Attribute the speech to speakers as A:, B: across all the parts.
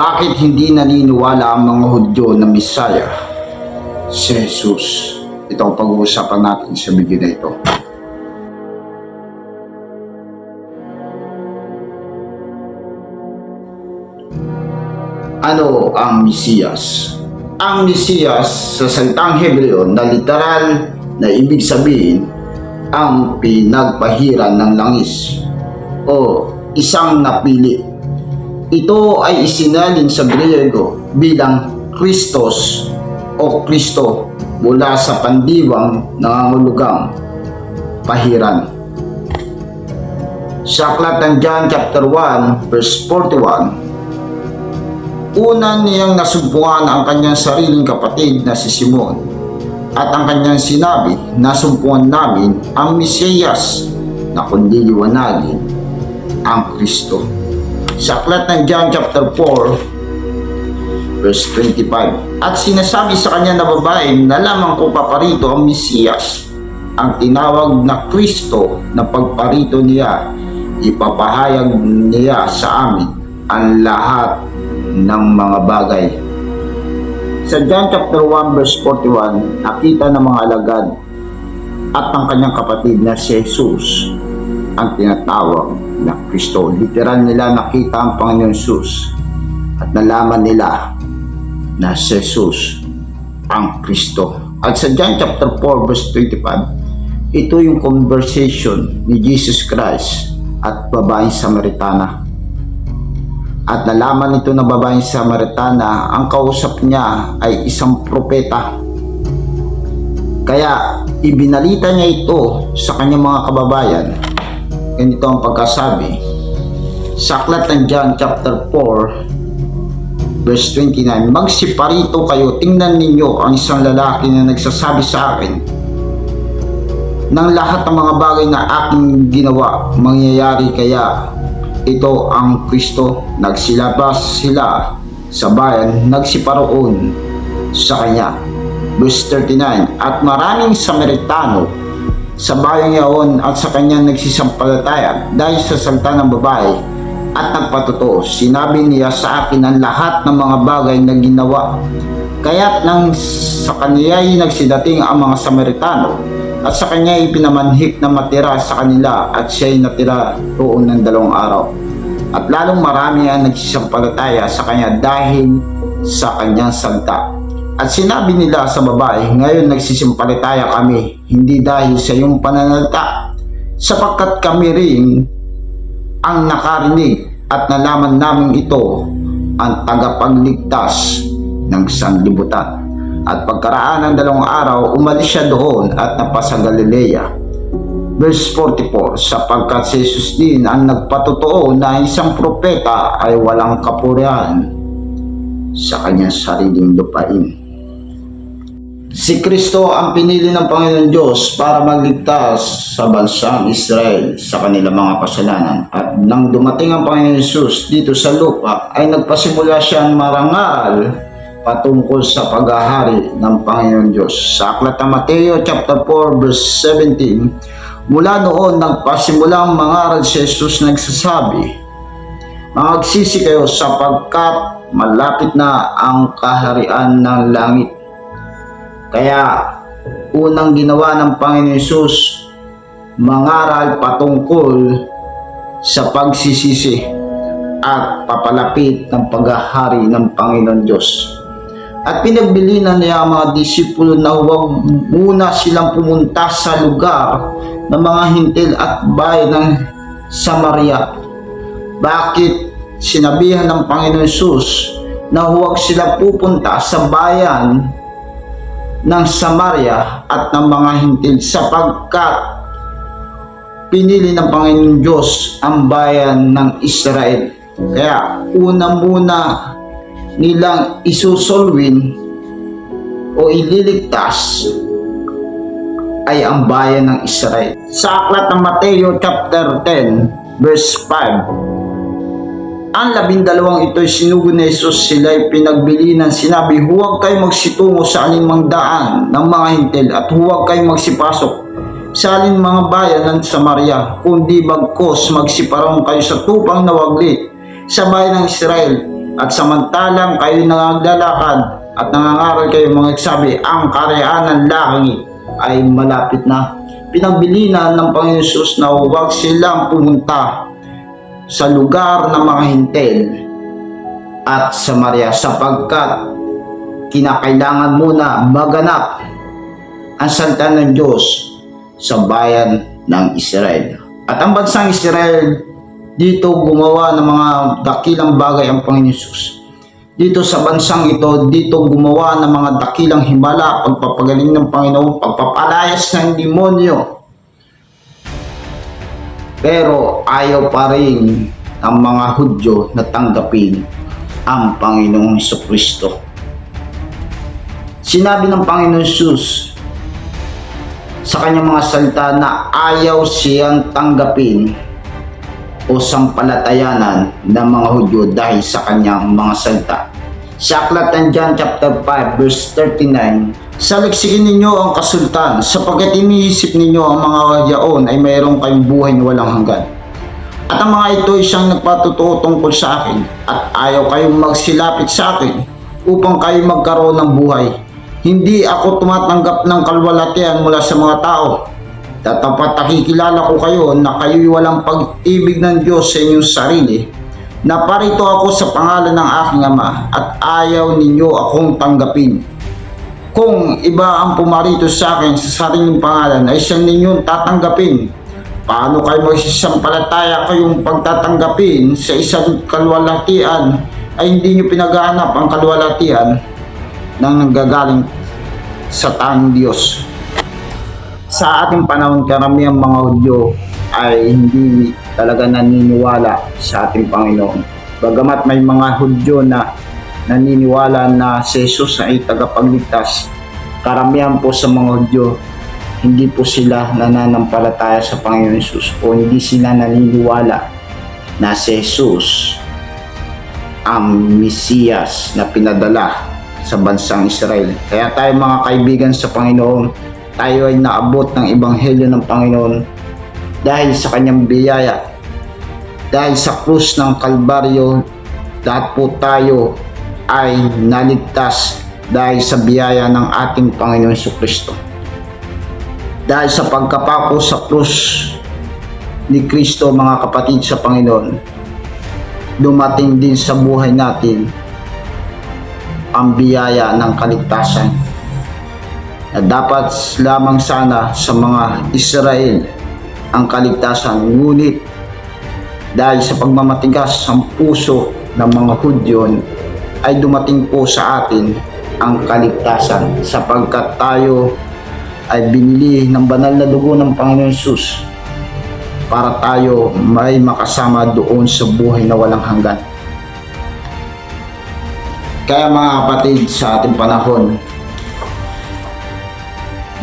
A: Bakit hindi naniniwala ang mga Hudyo na Misaya? Si Jesus. Ito ang pag-uusapan natin sa video na ito. Ano ang Mesiyas? Ang Mesiyas sa salitang Hebreo na literal na ibig sabihin ang pinagpahiran ng langis o isang napili. Ito ay isinalin sa Griego bilang Christos o Kristo mula sa pandiwang nangangulugang pahiran. Sa aklat ng John chapter 1 verse 41, Una niyang nasumpungan ang kanyang sariling kapatid na si Simon at ang kanyang sinabi, nasumpungan namin ang Mesiyas na kundi liwanagin ang Kristo. Sa aklat ng John chapter 4 verse 25 At sinasabi sa kanya na babae na lamang ko paparito ang Mesiyas. Ang tinawag na Kristo na pagparito niya ipapahayag niya sa amin ang lahat ng mga bagay. Sa John chapter 1 verse 41, nakita ng mga alagad at ang kanyang kapatid na si Jesus ang tinatawag na Kristo. Literal nila nakita ang Panginoon Jesus at nalaman nila na si Jesus ang Kristo. At sa John chapter 4 verse 25, ito yung conversation ni Jesus Christ at babaeng Samaritana. At nalaman nito na babaeng Samaritana, ang kausap niya ay isang propeta. Kaya ibinalita niya ito sa kanyang mga kababayan. Ganito ang pagkasabi. Sa aklat ng John chapter 4 verse 29, Magsiparito kayo, tingnan ninyo ang isang lalaki na nagsasabi sa akin ng lahat ng mga bagay na aking ginawa, mangyayari kaya ito ang Kristo. Nagsilabas sila sa bayan, nagsiparoon sa kanya. Verse 39, At maraming Samaritano sa bayan yaon at sa kanya nagsisampalataya dahil sa salta ng babae at nagpatotoo. Sinabi niya sa akin ang lahat ng mga bagay na ginawa. Kaya't nang sa kaniya'y nagsidating ang mga Samaritano at sa kanya ipinamanhik na matira sa kanila at siya'y natira roon ng dalawang araw. At lalong marami ang nagsisampalataya sa kanya dahil sa kanyang salta. At sinabi nila sa babae, ngayon nagsisimpalataya kami, hindi dahil sa iyong pananalita, sapagkat kami rin ang nakarinig at nalaman namin ito ang tagapagligtas ng sanlibutan. At pagkaraan ng dalawang araw, umalis siya doon at napasa Galilea. Verse 44, sapagkat si Jesus din ang nagpatotoo na isang propeta ay walang kapurihan sa kanyang sariling lupain. Si Kristo ang pinili ng Panginoon Diyos para magligtas sa bansang Israel sa kanilang mga kasalanan. At nang dumating ang Panginoon Jesus dito sa lupa, ay nagpasimula siyang marangal patungkol sa paghahari ng Panginoon Diyos. Sa aklat ng Mateo chapter 4 verse 17, mula noon nagpasimula ang mangaral si Jesus nagsasabi, Magsisi kayo sapagkat malapit na ang kaharian ng langit. Kaya unang ginawa ng Panginoon Jesus mangaral patungkol sa pagsisisi at papalapit ng paghahari ng Panginoon Diyos. At pinagbilinan niya ang mga disipulo na huwag muna silang pumunta sa lugar ng mga hintil at bayan ng Samaria. Bakit sinabihan ng Panginoon Jesus na huwag sila pupunta sa bayan ng Samaria at ng mga hintil sapagkat pinili ng Panginoon Diyos ang bayan ng Israel. Kaya una muna nilang isusulwin o ililigtas ay ang bayan ng Israel. Sa aklat ng Mateo chapter 10 verse 5 ang labindalawang ito'y sinugo ni Jesus sila'y pinagbili ng sinabi, huwag kayo magsitungo sa alinmang daan ng mga hintil at huwag kayo magsipasok sa alin mga bayan ng Samaria, kundi bagkos magsiparang kayo sa tupang na waglit sa bayan ng Israel At samantalang kayo naglalakad at nangangaral kayo mga sabi, ang karayaan ng langit ay malapit na. Pinagbilinan ng Panginoon na huwag silang pumunta sa lugar ng mga hintel at Samaria sapagkat kinakailangan muna maganap ang salita ng Diyos sa bayan ng Israel. At ang bansang Israel, dito gumawa ng mga dakilang bagay ang Panginoon Jesus. Dito sa bansang ito, dito gumawa ng mga dakilang himala, pagpapagaling ng Panginoon, pagpapalayas ng demonyo. Pero ayaw pa rin ang mga Hudyo na tanggapin ang Panginoong Kristo. Sinabi ng Panginoon Jesus sa kanyang mga salita na ayaw siyang tanggapin o sampalatayanan ng mga Hudyo dahil sa kanyang mga salita. Sa aklat ng John chapter 5 verse 39, Saliksikin ninyo ang kasultan sapagkat iniisip ninyo ang mga yaon ay mayroong kayong buhay na walang hanggan. At ang mga ito ay siyang nagpatutuo tungkol sa akin at ayaw kayong magsilapit sa akin upang kayo magkaroon ng buhay. Hindi ako tumatanggap ng kalwalatian mula sa mga tao. Tatapat nakikilala ko kayo na kayo'y walang pag-ibig ng Diyos sa inyong sarili. Naparito ako sa pangalan ng aking ama at ayaw ninyo akong tanggapin. Kung iba ang pumarito sa akin sa sariling pangalan ay siyang ninyong tatanggapin. Paano kayo magsisampalataya kayong pagtatanggapin sa isang kalwalatian ay hindi nyo pinagahanap ang kalwalatian ng nanggagaling sa tanging Diyos. Sa ating panahon, karamihang mga Hudyo ay hindi talaga naniniwala sa ating Panginoon. Bagamat may mga Hudyo na naniniwala na si Jesus ay tagapagligtas, karamihan po sa mga Hudyo hindi po sila nananampalataya sa Panginoon Jesus o hindi sila naniniwala na si Jesus ang Mesiyas na pinadala sa bansang Israel. Kaya tayo mga kaibigan sa Panginoon, tayo ay naabot ng Ebanghelyo ng Panginoon dahil sa kanyang biyaya. Dahil sa krus ng Kalbaryo, lahat po tayo ay naligtas dahil sa biyaya ng ating Panginoon Hesus Kristo. Dahil sa pagkapako sa krus ni Kristo mga kapatid sa Panginoon, dumating din sa buhay natin ang biyaya ng kaligtasan na dapat lamang sana sa mga Israel ang kaligtasan ngunit dahil sa pagmamatigas ng puso ng mga Hudyon ay dumating po sa atin ang kaligtasan sapagkat tayo ay binili ng banal na dugo ng Panginoon Jesus para tayo may makasama doon sa buhay na walang hanggan. Kaya mga kapatid sa ating panahon,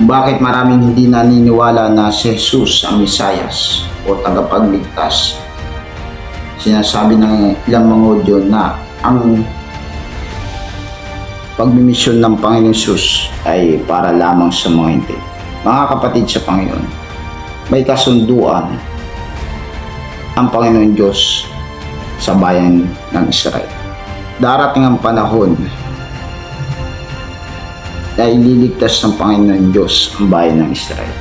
A: bakit maraming hindi naniniwala na si Jesus ang Misayas o tagapagligtas? Sinasabi ng ilang mga Hudyo na ang pagmimisyon ng Panginoon Jesus ay para lamang sa mga hindi. Mga kapatid sa Panginoon, may kasunduan ang Panginoon Diyos sa bayan ng Israel. Darating ang panahon na ililigtas ng Panginoon Diyos ang bayan ng Israel.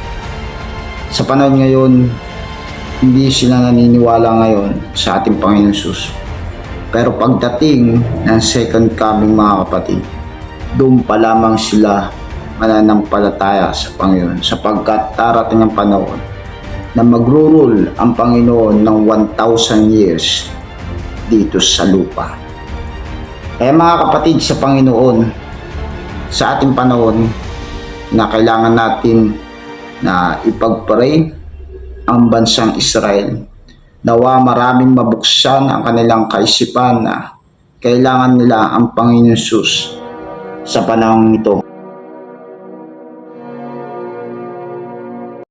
A: Sa panahon ngayon, hindi sila naniniwala ngayon sa ating Panginoon Jesus. Pero pagdating ng second coming mga kapatid, doon pa lamang sila mananampalataya sa Panginoon sapagkat darating ang panahon na magrurule ang Panginoon ng 1,000 years dito sa lupa. Kaya mga kapatid sa Panginoon, sa ating panahon na kailangan natin na ipagpray ang bansang Israel. Nawa maraming mabuksan ang kanilang kaisipan na kailangan nila ang Panginoon Jesus sa panahon ito.